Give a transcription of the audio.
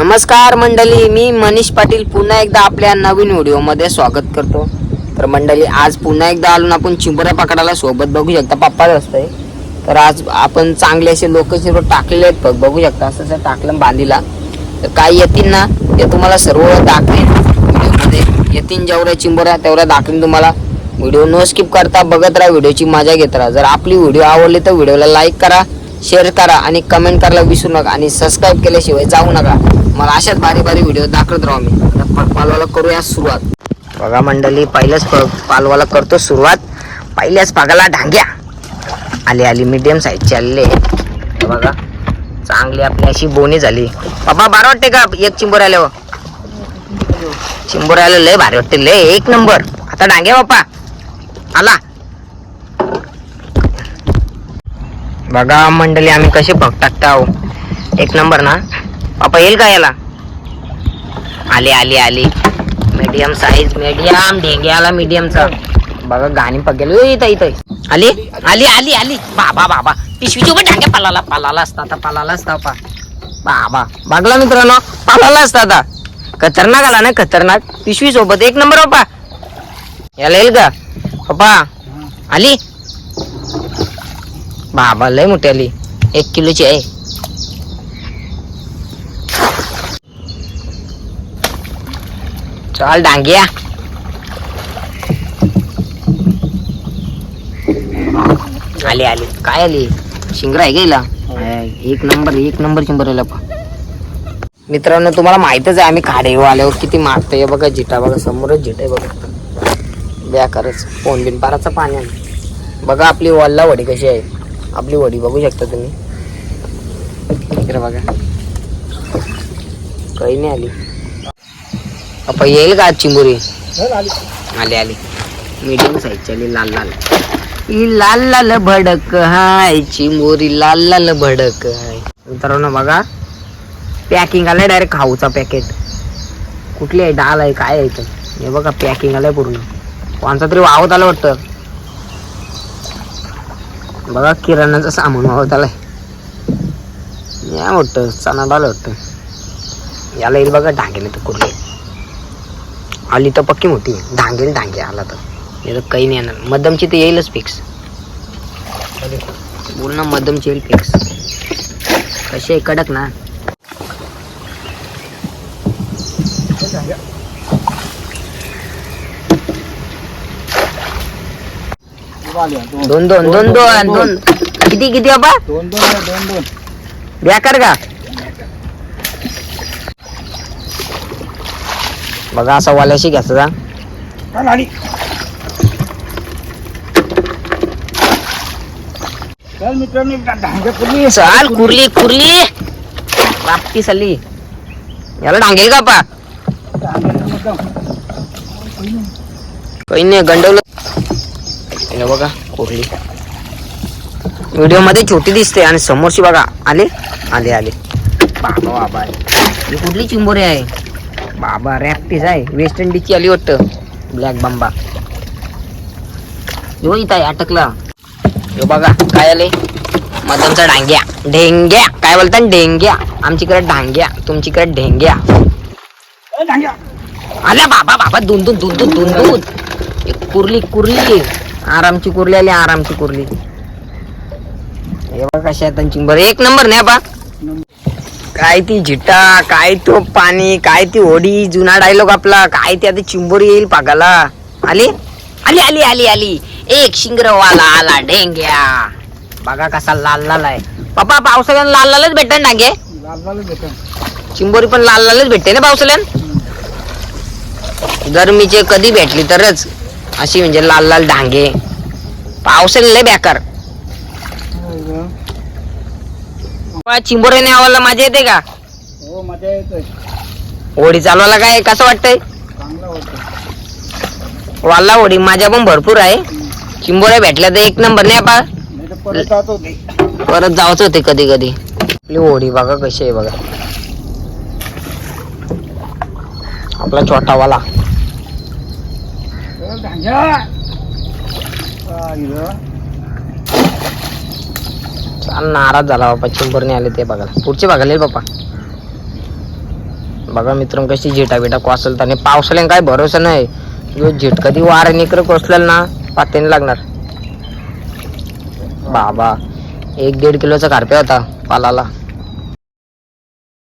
नमस्कार मंडळी मी मनीष पाटील पुन्हा एकदा आपल्या नवीन व्हिडिओमध्ये स्वागत करतो. तर मंडळी आज पुन्हा एकदा आलो आपण चिंबऱ्या पकडायला सोबत. बघू शकता पप्पा असतंय. तर आज आपण चांगले असे लोक सर्व टाकलेले आहेत बघ. बघू शकता असं असं टाकलं बांधीला. तर काय येतील ना ते तुम्हाला सर्व दाखवेन. व्हिडिओमध्ये येतील जेवढ्या चिंबऱ्या तेवढ्या दाखवेन तुम्हाला. व्हिडिओ नो स्किप करता बघत राहा व्हिडिओची मजा घेत राहा. जर आपली व्हिडिओ आवडली तर व्हिडिओला लाईक करा. शेअर करा आणि कमेंट करायला विसरू नका आणि सबस्क्राईब केल्याशिवाय जाऊ नका. मला अशाच भारी भारी व्हिडिओ दाखवत राहू मी. पालवाला करूया सुरुवात. बघा मंडळी पहिल्याच प- पालवाला करतो सुरुवात. पहिल्याच पागाला डांग्या आली आली मीडियम साईजची आलेली. बघा चांगली आपली अशी बोनी झाली. बाबा बारा वाटते का एक चिंबोर आल्यावर? चिंबोर आलं लय भारी वाटते लय. एक नंबर आता डांग्या बाप्पा. आला. बघा मंडळी आम्ही कसे बघ टाकता हो. एक नंबर ना? पापा येईल का याला? आली आली आली. मीडियम साईज मीडियम ढेंग्याला मीडियमचा बघा गाणी पकेल इथं इथं. आली? आली आली आली. बाबा बाबा. पिशवीची उभं ढांग्या पालाला पालाला असता आता पालाला असता पा बाबा. बघला मित्रांनो पालाला असता आता. खतरनाक आला ना खतरनाक. पिशवी सोबत एक नंबर बापा. याला येईल का? पप्पा आली? बाबा लय मोठी आली. एक किलोची आहे. चाल डांग्या आली आली. काय आली? शिंगरा आहे गेला एक नंबर एक नंबर पा मित्रांनो तुम्हाला माहितच आहे आम्ही खाडे आल्यावर किती मारतोय बघा जिटा बघा समोरच जिट आहे बघा. बेकारच फोन बिन पाराचं पाणी बघा आपली वल्ला वडी कशी आहे. आपली वडी बघू शकता तुम्ही. इकडे बघा. काही नाही आली. आपण येईल का चिंबोरी? आली. आली मीडियम साईजची आली लाल लाल. ही लाल लाल भडक हाय चिंबोरी लाल लाल भडक हाय. मित्रांनो बघा पॅकिंग आलंय डायरेक्ट खाऊचा पॅकेट कुठली आहे? डाल आहे काय आहे हे बघा पॅकिंग आलंय पूर्ण. कोणता तरी वावत आलं वाटतं. बघा किराणाचं सामान वावत आलंय. या वाटतं चणा डाल वाटतं याला येईल बघा ढांगेल तर कुर्ले आली तर पक्की मोठी. ढांगेल ढांगे आला तर. नाही तर काही नाही येणार. मध्यमची तर येईलच फिक्स बोल ना मध्यमची येईल फिक्स कशी आहे? कडक ना. दोन. दोन दोन दोन दोन किती किती बाबा? दोन दोन दोन दोन बेकार का? बघा असा वाल्याशी घ्यायचा जा. चाल कुर्ली कुर्ली. बापती सल्ली. याला डांगेल का पा? काही नाही गंडवलं हे बघा कुर्ली व्हिडिओमध्ये छोटी दिसते आणि समोरची बघा आले? आले आले. बाबा बाबा. ही कुठली चिंबोरी आहे? बाबा रॅप्टीस आहे. वेस्ट इंडिजची आली वाटतं. ब्लॅक बांबा. यो इथं आहे अटकला. यो बघा काय आले? मदनचा डांग्या. ढेंग्या. काय बोलतात ढेंग्या. आमच्याकडे डांग्या. तुमच्याकडे ढेंग्या. ढांग्या आल्या बाबा बाबा दोन दोन दोन दोन दोन दोन कुर्ली कुर्ली. आरामची कुर्ली आली आरामची कुर्ली. हे बघा कशा त्यांची बरं एक नंबर नाही बा. काय ती झिटा काय तो पाणी काय ती होडी जुना डायलॉग आपला. काय ती आता चिंबोरी येईल पागाला. आली? आली आली आली आली. एक शिंगरवाला आला ढेंग्या. बघा कसा लाल लाल आहे. पप्पा पावसाळ्यात लाल लालच भेटत ना गे? चिंबोरी पण लाल लालच भेटते ना पावसाळ्यात? गरमीचे कधी भेटली तरच. अशी म्हणजे लाल लाल डांगे. पावसाळ्यात लय बेकार. चिंबोरी आवाला मजा येते का? हो मजा येतोय. होडी चालवायला काय कसं वाटतंय? वाला होडी माझ्या पण भरपूर आहे. चिंबोऱ्या भेटल्या तर एक नंबर नाही पा परत जावच होते कधी कधी. आपली होडी बघा कशी आहे बघा. आपला छोटावाला चल, ढांग्या आईला. चाल नाराज झाला बाबा चिंबरने आले ते बघा पुढचे बघाले येईल बाप्पा बघा मित्रांनो कशी झिटा बिटा कोसलत आणि पावसाळ्याने काय भरोसा नाही. जो झिट कधी वार निकर कोसलेल ना पात्याने लागणार. बाबा एक दीड किलोचा कार्प्या होता पालाला.